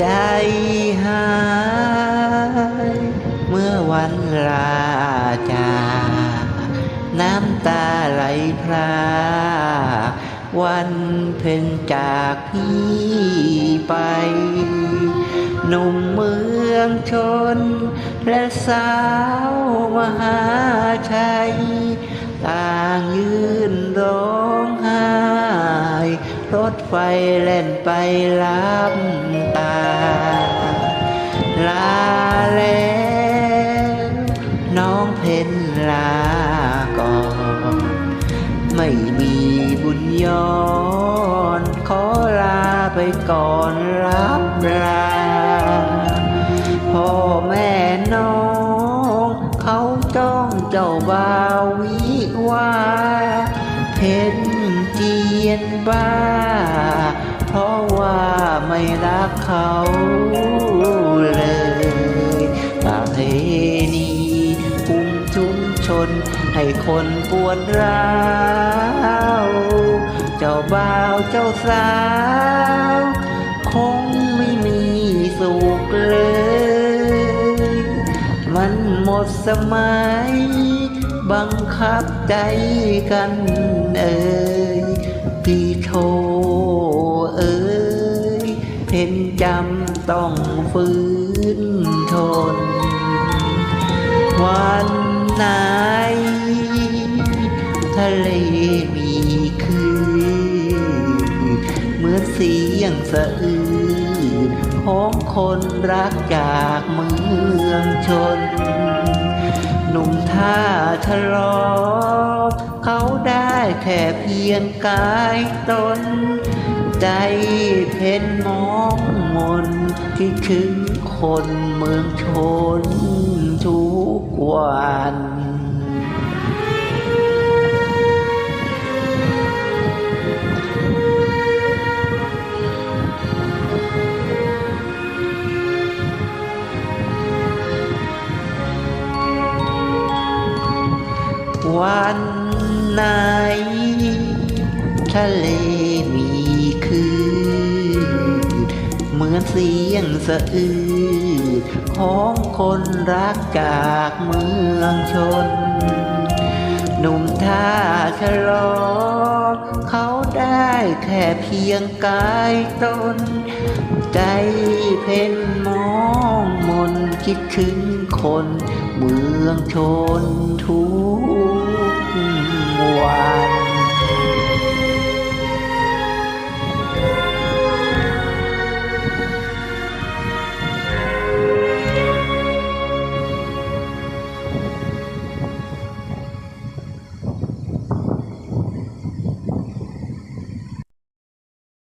ใจหาย เมื่อวันลาจากน้ำตาไหลพรา วันเพ็ญจากพี่ไป หนุ่มเมืองชน และสาวมหาชัย ต่างยืนรอ รถไฟแล่นไปลับตา ลาแล้วน้องเพนลาก่อน ไม่มีบุญย้อน ขอลาไปก่อนรับลา พ่อแม่น้อง เขาจ้องเจ้าบ่าววิวาเพนเไม่รักเขาเลยประเพณีคุมชุมชน ให้คนปวดร้าว เจ้าบ่าวเจ้าสาว คงไม่มีสุขเลย มันหมดสมัย บังคับใจกันเอ่ยพี่โทอ่ย เพนจำต้องฟื้นทน วันไหน ทะเลมีคลื่นเหมือนเสียงสะอื้นของคนรักจากเมืองชน หนุ่มท่าทะเลาะเขาได้แค่เพียงกายตน ใจเพ่นมองมนคิดถึงคนเมืองชนทุกวันวันไหนทะเล เสียงสะอื้นของคนรักจากเมืองชน หนุ่มท่าชะลอ เขาได้แค่เพียงกายตน ใจเพ่นมองมนคิดถึงคนเมืองชนทุก